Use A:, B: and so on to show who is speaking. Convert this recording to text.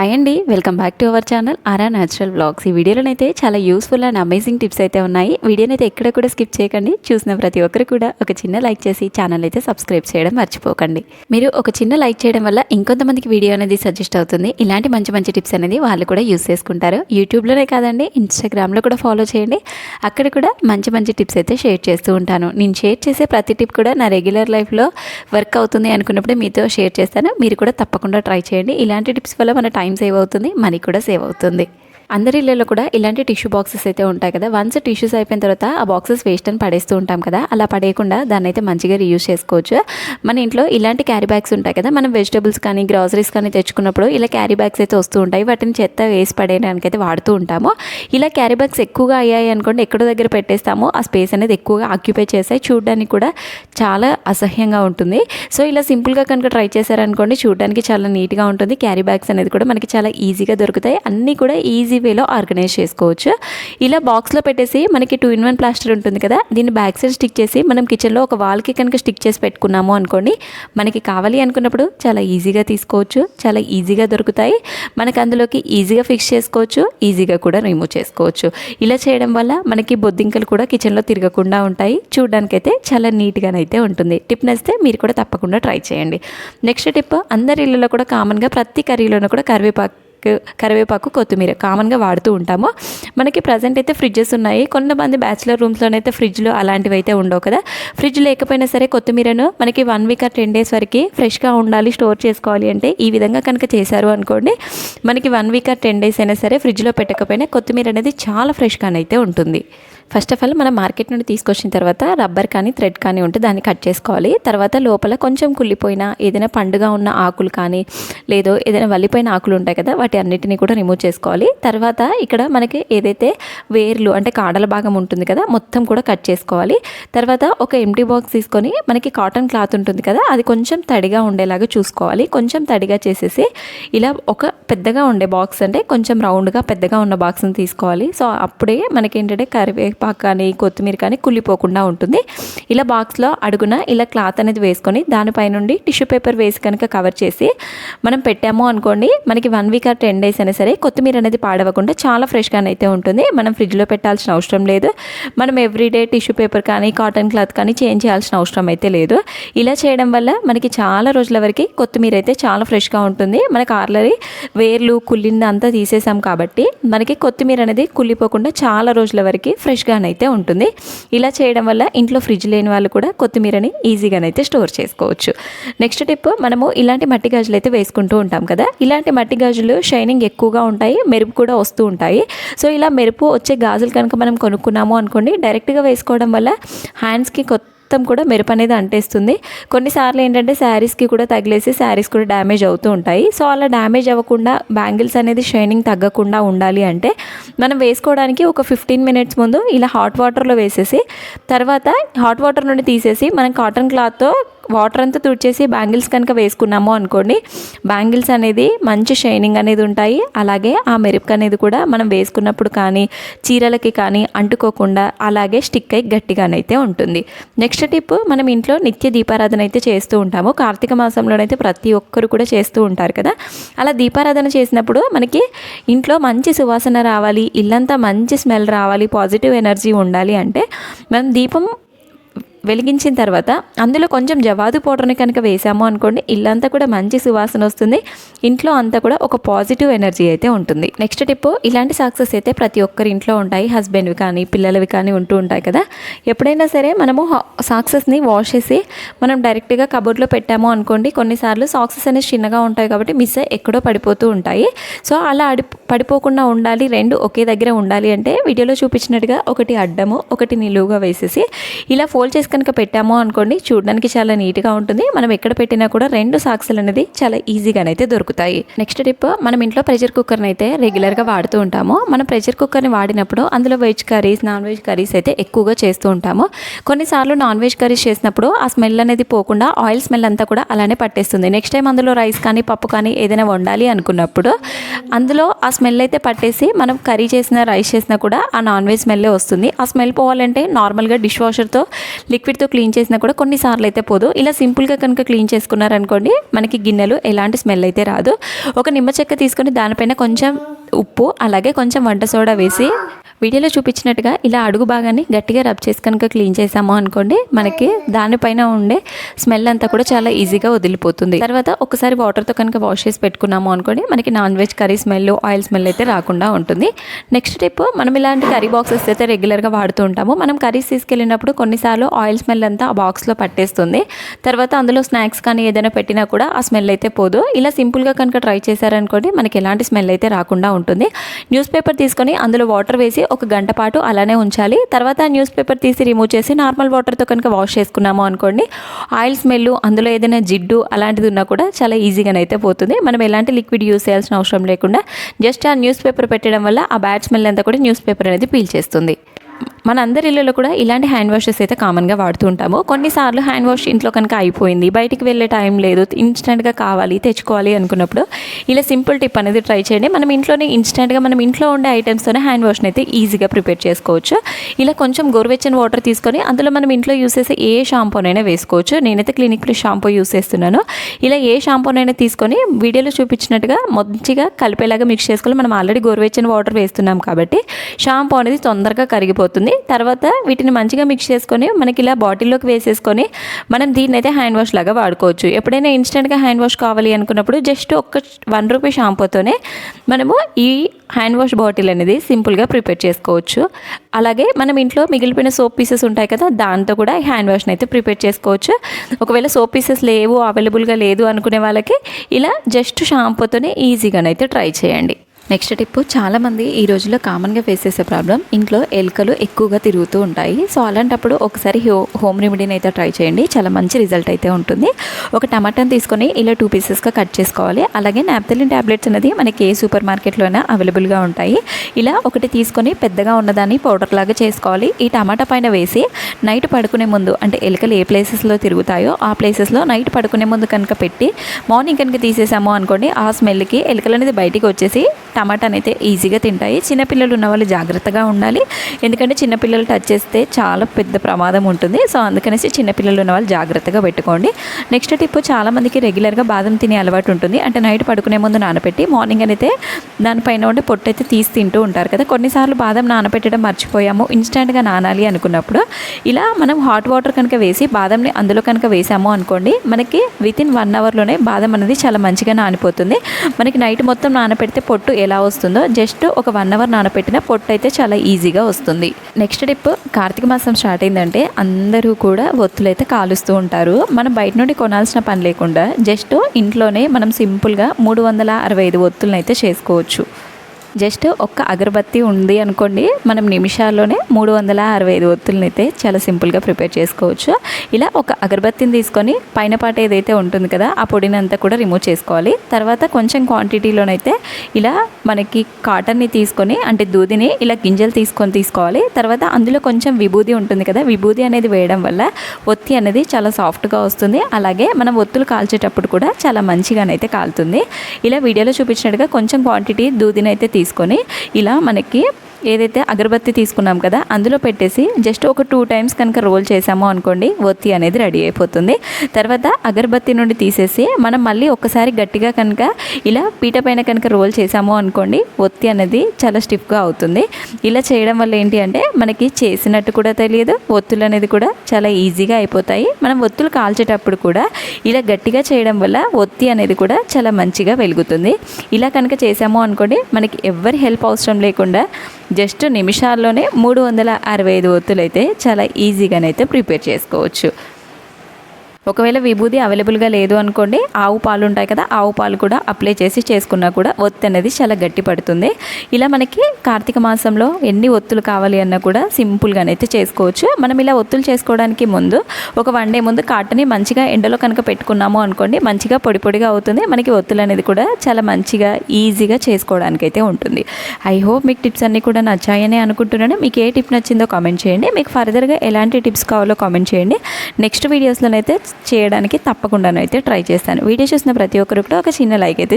A: Hi అండి welcome back to our channel Aara natural blogs ఈ వీడియోలోనైతే చాలా యూస్ఫుల్ అండ్ అమేజింగ్ టిప్స్ అయితే ఉన్నాయి. వీడియోని అయితే ఎక్కడ కూడా స్కిప్ చేయకండి. చూసిన ప్రతి ఒక్కరు కూడా ఒక చిన్న లైక్ చేసి ఛానల్ అయితే సబ్స్క్రైబ్ చేయడం మర్చిపోకండి. మీరు ఒక చిన్న లైక్ చేయడం వల్ల ఇంకొంతమందికి వీడియో అనేది సజెస్ట్ అవుతుంది. ఇలాంటి మంచి మంచి టిప్స్ అనేది వాళ్ళు కూడా యూస్ చేసుకుంటారు. యూట్యూబ్లోనే కాదండి ఇన్స్టాగ్రామ్లో కూడా ఫాలో చేయండి. అక్కడ కూడా మంచి మంచి టిప్స్ అయితే షేర్ చేస్తూ ఉంటాను. నేను షేర్ చేసే ప్రతి టిప్ కూడా నా రెగ్యులర్ లైఫ్లో వర్క్ అవుతుంది అనుకున్నప్పుడు మీతో షేర్ చేస్తాను. మీరు కూడా తప్పకుండా ట్రై చేయండి. ఇలాంటి టిప్స్ వల్ల మన టైం సేవ్ అవుతుంది మనీ కూడా సేవ్ అవుతుంది. అందరి ఇళ్ళలో కూడా ఇలాంటి టిష్యూ బాక్సెస్ అయితే ఉంటాయి కదా. వన్స్ టిష్యూస్ అయిపోయిన తర్వాత ఆ బాక్సెస్ వేస్ట్ అని పడేస్తూ ఉంటాం కదా. అలా పడేయకుండా దాన్ని అయితే మంచిగా రీయూజ్ చేసుకోవచ్చు. మన ఇంట్లో ఇలాంటి క్యారీ బ్యాగ్స్ ఉంటాయి కదా. మనం వెజిటబుల్స్ కానీ గ్రాసరీస్ కానీ తెచ్చుకున్నప్పుడు ఇలా క్యారీ బ్యాగ్స్ అయితే వస్తూ ఉంటాయి. వాటిని చెత్త వేసి పడేయడానికి అయితే వాడుతూ ఉంటాము. ఇలా క్యారీ బ్యాగ్స్ ఎక్కువగా అయ్యాయి అనుకోండి ఎక్కడో దగ్గర పెట్టేస్తాము. ఆ స్పేస్ అనేది ఎక్కువగా ఆక్యుపై చేస్తాయి. చూడడానికి కూడా చాలా అసహ్యంగా ఉంటుంది. సో ఇలా సింపుల్గా కనుక ట్రై చేశారనుకోండి చూడడానికి చాలా నీట్గా ఉంటుంది. క్యారీ బ్యాగ్స్ అనేది కూడా మనకి చాలా ఈజీగా దొరుకుతాయి. అన్నీ కూడా ఈజీ వేలో ఆర్గనైజ్ చేసుకోవచ్చు. ఇలా బాక్స్లో పెట్టేసి మనకి టూ ఇన్ వన్ ప్లాస్టర్ ఉంటుంది కదా దీన్ని బ్యాక్ సైడ్ స్టిక్ చేసి మనం కిచెన్లో ఒక వాల్కి కనుక స్టిక్ చేసి పెట్టుకున్నాము అనుకోండి మనకి కావాలి అనుకున్నప్పుడు చాలా ఈజీగా తీసుకోవచ్చు చాలా ఈజీగా దొరుకుతాయి. మనకి అందులోకి ఈజీగా ఫిక్స్ చేసుకోవచ్చు ఈజీగా కూడా రిమూవ్ చేసుకోవచ్చు. ఇలా చేయడం వల్ల మనకి బొద్దింకలు కూడా కిచెన్లో తిరగకుండా ఉంటాయి. చూడడానికైతే చాలా నీట్గానైతే ఉంటుంది. టిప్ నచ్చితే మీరు కూడా తప్పకుండా ట్రై చేయండి. నెక్స్ట్ టిప్ అందరి ఇళ్ళలో కూడా కామన్గా ప్రతి కర్రీలోనూ కూడా కరివేపాకు కరివేపాకు కొత్తిమీర కామన్గా వాడుతూ ఉంటాము. మనకి ప్రజెంట్ అయితే ఫ్రిడ్జెస్ ఉన్నాయి. కొంతమంది బ్యాచిలర్ రూమ్స్లోనైతే ఫ్రిడ్జ్లో అలాంటివి అయితే ఉండవు కదా. ఫ్రిడ్జ్ లేకపోయినా సరే కొత్తిమీరను మనకి one week or ten days వరకు ఫ్రెష్గా ఉండాలి స్టోర్ చేసుకోవాలి అంటే ఈ విధంగా కనుక చేశారు అనుకోండి. మనకి one week or ten days అయినా సరే ఫ్రిడ్జ్లో పెట్టకపోయినా కొత్తిమీర అనేది చాలా ఫ్రెష్గానైతే ఉంటుంది. ఫస్ట్ ఆఫ్ ఆల్ మనం మార్కెట్ నుండి తీసుకొచ్చిన తర్వాత రబ్బర్ కానీ థ్రెడ్ కానీ ఉంటే దాన్ని కట్ చేసుకోవాలి. తర్వాత లోపల కొంచెం కుళ్ళిపోయిన ఏదైనా పండుగ ఉన్న ఆకులు కానీ లేదో ఏదైనా వల్లిపోయిన ఆకులు ఉంటాయి కదా వాటి అన్నిటిని కూడా రిమూవ్ చేసుకోవాలి. తర్వాత ఇక్కడ మనకి ఏదైతే వేర్లు అంటే కాడల భాగం ఉంటుంది కదా మొత్తం కూడా కట్ చేసుకోవాలి. తర్వాత ఒక ఎంటీ బాక్స్ తీసుకొని మనకి కాటన్ క్లాత్ ఉంటుంది కదా అది కొంచెం తడిగా ఉండేలాగా చూసుకోవాలి. కొంచెం తడిగా చేసేసి ఇలా ఒక పెద్దగా ఉండే బాక్స్ అంటే కొంచెం రౌండ్గా పెద్దగా ఉన్న బాక్స్ని తీసుకోవాలి. సో అప్పుడే మనకి ఏంటంటే కరివే కరివేపాకు కానీ కొత్తిమీర కానీ కుళ్ళిపోకుండా ఉంటుంది. ఇలా బాక్స్లో అడుగున ఇలా క్లాత్ అనేది వేసుకొని దానిపై నుండి టిష్యూ పేపర్ వేసి కనుక కవర్ చేసి మనం పెట్టాము అనుకోండి మనకి one week or ten days అయినా సరే కొత్తిమీర అనేది పాడవకుండా చాలా ఫ్రెష్గానైతే ఉంటుంది. మనం ఫ్రిడ్జ్లో పెట్టాల్సిన అవసరం లేదు. మనం ఎవ్రీడే టిష్యూ పేపర్ కానీ కాటన్ క్లాత్ కానీ చేంజ్ చేయాల్సిన అవసరం అయితే లేదు. ఇలా చేయడం వల్ల మనకి చాలా రోజుల వరకు కొత్తిమీర అయితే చాలా ఫ్రెష్గా ఉంటుంది. మనకి ఆర్లరీ వేర్లు కుళ్ళింది అంతా తీసేసాం కాబట్టి మనకి కొత్తిమీర అనేది కుళ్ళిపోకుండా చాలా రోజుల వరకు ఫ్రెష్గా ఫ్రెష్గానైతే ఉంటుంది. ఇలా చేయడం వల్ల ఇంట్లో ఫ్రిడ్జ్ లేని వాళ్ళు కూడా కొత్తిమీరని ఈజీగానైతే స్టోర్ చేసుకోవచ్చు. నెక్స్ట్ టిప్ మనము ఇలాంటి మట్టి గాజులు అయితే వేసుకుంటూ ఉంటాం కదా. ఇలాంటి మట్టి గాజులు షైనింగ్ ఎక్కువగా ఉంటాయి మెరుపు కూడా వస్తూ ఉంటాయి. సో ఇలా మెరుపు వచ్చే గాజులు కనుక మనం కొనుక్కున్నాము అనుకోండి డైరెక్ట్గా వేసుకోవడం వల్ల హ్యాండ్స్కి కొత్త మొత్తం కూడా మెరుపు అనేది అంటేస్తుంది. కొన్నిసార్లు ఏంటంటే శారీస్కి కూడా తగిలేసి శారీస్ కూడా డ్యామేజ్ అవుతూ ఉంటాయి. సో అలా డ్యామేజ్ అవ్వకుండా బ్యాంగిల్స్ అనేది షైనింగ్ తగ్గకుండా ఉండాలి అంటే మనం వేసుకోవడానికి ఒక ఫిఫ్టీన్ మినిట్స్ ముందు ఇలా హాట్ వాటర్లో వేసేసి తర్వాత హాట్ వాటర్ నుండి తీసేసి మనం కాటన్ క్లాత్తో వాటర్ అంతా తుడిచేసి బ్యాంగిల్స్ కనుక వేసుకున్నాము అనుకోండి బ్యాంగిల్స్ అనేది మంచి షైనింగ్ అనేది ఉంటాయి. అలాగే ఆ మెరుపు అనేది కూడా మనం వేసుకున్నప్పుడు కానీ చీరలకి కానీ అంటుకోకుండా అలాగే స్టిక్ అయి గట్టిగానైతే ఉంటుంది. నెక్స్ట్ టిప్ మనం ఇంట్లో నిత్య దీపారాధన అయితే చేస్తూ ఉంటాము. కార్తీక మాసంలోనైతే ప్రతి ఒక్కరు కూడా చేస్తూ ఉంటారు కదా. అలా దీపారాధన చేసినప్పుడు మనకి ఇంట్లో మంచి సువాసన రావాలి ఇల్లంతా మంచి స్మెల్ రావాలి పాజిటివ్ ఎనర్జీ ఉండాలి అంటే మనం దీపం వెలిగించిన తర్వాత అందులో కొంచెం జవాదు పౌడర్ని కనుక వేసాము అనుకోండి ఇల్లంతా కూడా మంచి సువాసన వస్తుంది. ఇంట్లో అంతా కూడా ఒక పాజిటివ్ ఎనర్జీ అయితే ఉంటుంది. నెక్స్ట్ టిప్ ఇలాంటి సాక్సెస్ అయితే ప్రతి ఒక్కరి ఇంట్లో ఉంటాయి. హస్బెండ్వి కానీ పిల్లలవి కానీ ఉంటూ ఉంటాయి కదా. ఎప్పుడైనా సరే మనము సాక్సెస్ని వాష్ చేసి మనం డైరెక్ట్గా కబోర్డ్లో పెట్టాము అనుకోండి కొన్నిసార్లు సాక్సెస్ అనేవి చిన్నగా ఉంటాయి కాబట్టి మిస్ అయ్యి ఎక్కడో పడిపోతూ ఉంటాయి. సో అలా అడి పడిపోకుండా ఉండాలి రెండు ఒకే దగ్గర ఉండాలి అంటే వీడియోలో చూపించినట్టుగా ఒకటి అడ్డము ఒకటి నిలువుగా వేసేసి ఇలా ఫోల్డ్ చేసి కనుక పెట్టాము అనుకోండి చూడడానికి చాలా నీట్గా ఉంటుంది. మనం ఎక్కడ పెట్టినా కూడా రెండు సాక్సులు అనేది చాలా ఈజీగానైతే దొరుకుతాయి. నెక్స్ట్ టిప్ మనం ఇంట్లో ప్రెషర్ కుక్కర్ని అయితే రెగ్యులర్గా వాడుతూ ఉంటాము. మనం ప్రెషర్ కుక్కర్ని వాడినప్పుడు అందులో veg curries non veg curries అయితే ఎక్కువగా చేస్తూ ఉంటాము. కొన్నిసార్లు నాన్ వెజ్ కర్రీస్ చేసినప్పుడు ఆ స్మెల్ అనేది పోకుండా ఆయిల్ స్మెల్ అంతా కూడా అలానే పట్టేస్తుంది. నెక్స్ట్ టైం అందులో రైస్ కానీ పప్పు కానీ ఏదైనా వండాలి అనుకున్నప్పుడు అందులో ఆ స్మెల్ అయితే పట్టేసి మనం కర్రీ చేసిన రైస్ చేసినా కూడా ఆ నాన్ వెజ్ స్మెల్లే వస్తుంది. ఆ స్మెల్ పోవాలంటే నార్మల్గా డిష్ వాషర్తో లిక్విడ్తో క్లీన్ చేసినా కూడా కొన్నిసార్లు అయితే పోదు. ఇలా సింపుల్గా కనుక క్లీన్ చేసుకున్నారనుకోండి మనకి గిన్నెలు ఎలాంటి స్మెల్ అయితే రాదు. ఒక నిమ్మ చెక్క తీసుకొని దానిపైన కొంచెం ఉప్పు అలాగే కొంచెం వంట సోడా వేసి వీడియోలో చూపించినట్టుగా ఇలా అడుగు భాగాన్ని గట్టిగా రబ్ చేసి కనుక క్లీన్ చేసాము అనుకోండి మనకి దానిపైన ఉండే స్మెల్ అంతా కూడా చాలా ఈజీగా వదిలిపోతుంది. తర్వాత ఒకసారి వాటర్తో కనుక వాష్ చేసి పెట్టుకున్నాము అనుకోండి మనకి non veg curry smell oil smell అయితే రాకుండా ఉంటుంది. నెక్స్ట్ టిప్ మనం ఇలాంటి కర్రీ బాక్సెస్ అయితే రెగ్యులర్గా వాడుతూ ఉంటాము. మనం కర్రీస్ తీసుకెళ్ళినప్పుడు కొన్నిసార్లు ఆయిల్ స్మెల్ అంతా ఆ బాక్స్లో పట్టేస్తుంది. తర్వాత అందులో స్నాక్స్ కానీ ఏదైనా పెట్టినా కూడా ఆ స్మెల్ అయితే పోదు. ఇలా సింపుల్గా కనుక ట్రై చేశారనుకోండి మనకి ఎలాంటి స్మెల్ అయితే రాకుండా ఉంటుంది ఉంటుంది. న్యూస్ పేపర్ తీసుకొని అందులో వాటర్ వేసి ఒక గంట పాటు అలానే ఉంచాలి. తర్వాత న్యూస్ పేపర్ తీసి రిమూవ్ చేసి నార్మల్ వాటర్తో కనుక వాష్ చేసుకున్నాము అనుకోండి ఆయిల్ స్మెల్ అందులో ఏదైనా జిడ్డు అలాంటిది ఉన్నా కూడా చాలా ఈజీగానైతే పోతుంది. మనం ఎలాంటి లిక్విడ్ యూస్ చేయాల్సిన అవసరం లేకుండా జస్ట్ ఆ న్యూస్ పేపర్ పెట్టడం వల్ల ఆ బ్యాడ్ స్మెల్ అంతా కూడా న్యూస్ పేపర్ అనేది పీల్ చేస్తుంది. అందరి ఇళ్ళలో కూడా ఇలాంటి హ్యాండ్ వాషెస్ అయితే కామన్గా వాడుతూ ఉంటాము. కొన్నిసార్లు హ్యాండ్ వాష్ ఇంట్లో కనుక అయిపోయింది బయటికి వెళ్ళే టైం లేదు ఇన్స్టెంట్గా కావాలి తెచ్చుకోవాలి అనుకున్నప్పుడు ఇలా సింపుల్ టిప్ అనేది ట్రై చేయండి. మనం ఇంట్లోనే ఇన్స్టెంట్గా మనం ఇంట్లో ఉండే ఐటమ్స్తోనే హ్యాండ్ వాష్ని అయితే ఈజీగా ప్రిపేర్ చేసుకోవచ్చు. ఇలా కొంచెం గోరువెచ్చని వాటర్ తీసుకొని అందులో మనం ఇంట్లో యూస్ చేసే ఏ షాంపూనైనా వేసుకోవచ్చు. నేనైతే క్లినిక్ ప్లస్ షాంపూ యూస్ చేస్తున్నాను. ఇలా ఏ షాంపూనైనా తీసుకొని వీడియోలో చూపించినట్టుగా మంచిగా కలిపేలాగా మిక్స్ చేసుకోవాలి మనం ఆల్రెడీ గోరువెచ్చని వాటర్ వేస్తున్నాం కాబట్టి షాంపూ అనేది తొందరగా కరిగిపోతుంది. తర్వాత వీటిని మంచిగా మిక్స్ చేసుకొని మనకి ఇలా బాటిల్లోకి వేసేసుకొని మనం దీన్ని అయితే హ్యాండ్ వాష్ లాగా వాడుకోవచ్చు. ఎప్పుడైనా ఇన్స్టెంట్గా హ్యాండ్ వాష్ కావాలి అనుకున్నప్పుడు జస్ట్ ఒక్క వన్ రూపీ షాంపూతోనే మనము ఈ హ్యాండ్ వాష్ బాటిల్ అనేది సింపుల్గా ప్రిపేర్ చేసుకోవచ్చు. అలాగే మనం ఇంట్లో మిగిలిపోయిన సోప్ పీసెస్ ఉంటాయి కదా దాంతో కూడా హ్యాండ్ వాష్ని అయితే ప్రిపేర్ చేసుకోవచ్చు. ఒకవేళ సోప్ పీసెస్ లేవు అవైలబుల్గా లేదు అనుకునే వాళ్ళకి ఇలా జస్ట్ షాంపూతోనే ఈజీగానైతే ట్రై చేయండి. నెక్స్ట్ టిప్ చాలామంది ఈ రోజుల్లో కామన్గా ఫేస్ చేసే ప్రాబ్లం ఇంట్లో ఎలుకలు ఎక్కువగా తిరుగుతూ ఉంటాయి. సో అలాంటప్పుడు ఒకసారి హో హోమ్ రెమెడీని అయితే ట్రై చేయండి. చాలా మంచి రిజల్ట్ అయితే ఉంటుంది. ఒక టమాటాని తీసుకొని ఇలా టూ పీసెస్గా కట్ చేసుకోవాలి. అలాగే నాప్తలిన్ ట్యాబ్లెట్స్ అనేది మనకి ఏ సూపర్ మార్కెట్లోనే అవైలబుల్గా ఉంటాయి. ఇలా ఒకటి తీసుకొని పెద్దగా ఉన్నదాన్ని పౌడర్ లాగా చేసుకోవాలి. ఈ టమాటా పైన వేసి నైట్ పడుకునే ముందు అంటే ఎలుకలు ఏ ప్లేసెస్లో తిరుగుతాయో ఆ ప్లేసెస్లో నైట్ పడుకునే ముందు కనుక పెట్టి మార్నింగ్ కనుక తీసేసాము అనుకోండి ఆ స్మెల్కి ఎలుకలు అనేది బయటికి వచ్చేసి టమాటాని అయితే ఈజీగా తింటాయి. చిన్నపిల్లలు ఉన్న వాళ్ళు జాగ్రత్తగా ఉండాలి. ఎందుకంటే చిన్నపిల్లలు టచ్ చేస్తే చాలా పెద్ద ప్రమాదం ఉంటుంది. సో అందుకనేసి చిన్నపిల్లలు ఉన్న వాళ్ళు జాగ్రత్తగా పెట్టుకోండి. నెక్స్ట్ టిప్ చాలామందికి రెగ్యులర్గా బాదం తినే అలవాటు ఉంటుంది. అంటే నైట్ పడుకునే ముందు నానబెట్టి మార్నింగ్ అయితే దానిపైన ఉండే పొట్టు అయితే తీసి తింటూ ఉంటారు కదా. కొన్నిసార్లు బాదం నానబెట్టడం మర్చిపోయాము ఇన్స్టెంట్గా నానాలి అనుకున్నప్పుడు. ఇలా మనం హాట్ వాటర్ కనుక వేసి బాదంని అందులో కనుక వేసాము అనుకోండి మనకి విత్ ఇన్ వన్ అవర్లోనే బాదం అనేది చాలా మంచిగా నానిపోతుంది. మనకి నైట్ మొత్తం నానపెడితే పొట్టు ఎలా ఎలా వస్తుందో జస్ట్ ఒక వన్ అవర్ నానబెట్టిన పొట్టు అయితే చాలా ఈజీగా వస్తుంది. నెక్స్ట్ టిప్ కార్తీక మాసం స్టార్ట్ అయిందంటే అందరూ కూడా ఒత్తులైతే కాలుస్తూ ఉంటారు. మనం బయట నుండి కొనాల్సిన పని లేకుండా జస్ట్ ఇంట్లోనే మనం సింపుల్గా మూడు వందల అరవై ఐదు ఒత్తులను అయితే చేసుకోవచ్చు. జస్ట్ ఒక్క అగరబత్తి ఉంది అనుకోండి మనం నిమిషాల్లోనే మూడు వందల అరవై ఐదు ఒత్తులను అయితే చాలా సింపుల్గా ప్రిపేర్ చేసుకోవచ్చు. ఇలా ఒక అగరబత్తిని తీసుకొని పైన పాట ఏదైతే ఉంటుంది కదా ఆ పొడిని అంతా కూడా రిమూవ్ చేసుకోవాలి. తర్వాత కొంచెం క్వాంటిటీలోనైతే ఇలా మనకి కాటన్ని తీసుకొని అంటే దూదిని ఇలా గింజలు తీసుకొని తీసుకోవాలి. తర్వాత అందులో కొంచెం విభూది ఉంటుంది కదా విభూది అనేది వేయడం వల్ల ఒత్తి అనేది చాలా సాఫ్ట్గా వస్తుంది. అలాగే మనం ఒత్తులు కాల్చేటప్పుడు కూడా చాలా మంచిగానైతే కాలుతుంది. ఇలా వీడియోలో చూపించినట్టుగా కొంచెం క్వాంటిటీ దూదిని అయితే తీసుకొని ఇలా మనకి ఏదైతే అగరబత్తి తీసుకున్నాం కదా అందులో పెట్టేసి జస్ట్ ఒక టూ టైమ్స్ కనుక రోల్ చేసాము అనుకోండి ఒత్తి అనేది రెడీ అయిపోతుంది. తర్వాత అగరబత్తి నుండి తీసేసి మనం మళ్ళీ ఒక్కసారి గట్టిగా కనుక ఇలా పీట పైన కనుక రోల్ చేసాము అనుకోండి ఒత్తి అనేది చాలా స్టిఫ్గా అవుతుంది. ఇలా చేయడం వల్ల ఏంటి అంటే మనకి చేసినట్టు కూడా తెలియదు ఒత్తులు అనేది కూడా చాలా ఈజీగా అయిపోతాయి. మనం ఒత్తులు కాల్చేటప్పుడు కూడా ఇలా గట్టిగా చేయడం వల్ల ఒత్తి అనేది కూడా చాలా మంచిగా వెలుగుతుంది. ఇలా కనుక చేసాము అనుకోండి మనకి ఎవరి హెల్ప్ అవసరం లేకుండా జస్ట్ నిమిషాల్లోనే మూడు వందల అరవై ఐదు ఒత్తులు అయితే చాలా ఈజీగానైతే ప్రిపేర్ చేసుకోవచ్చు. ఒకవేళ విభూది అవైలబుల్గా లేదు అనుకోండి ఆవు పాలు ఉంటాయి కదా ఆవు పాలు కూడా అప్లై చేసి చేసుకున్నా కూడా ఒత్తి అనేది చాలా గట్టి పడుతుంది. ఇలా మనకి కార్తీక మాసంలో ఎన్ని ఒత్తులు కావాలి అన్నా కూడా సింపుల్గానైతే చేసుకోవచ్చు. మనం ఇలా ఒత్తులు చేసుకోవడానికి ముందు ఒక వన్ డే ముందు కాటని మంచిగా ఎండలో కనుక పెట్టుకున్నాము అనుకోండి మంచిగా పొడి పొడిగా అవుతుంది. మనకి ఒత్తులు అనేది కూడా చాలా మంచిగా ఈజీగా చేసుకోవడానికి అయితే ఉంటుంది. ఐ హోప్ మీకు టిప్స్ అన్నీ కూడా నచ్చాయని అనుకుంటున్నాను. మీకు ఏ టిప్ నచ్చిందో కామెంట్ చేయండి. మీకు ఫర్దర్గా ఎలాంటి టిప్స్ కావాలో కామెంట్ చేయండి. నెక్స్ట్ వీడియోస్లోనైతే చేయడానికి తప్పకుండా అయితే ట్రై చేస్తాను. వీడియో చూసిన ప్రతి ఒక్కరు కూడా ఒక చిన్న లైక్ అయితే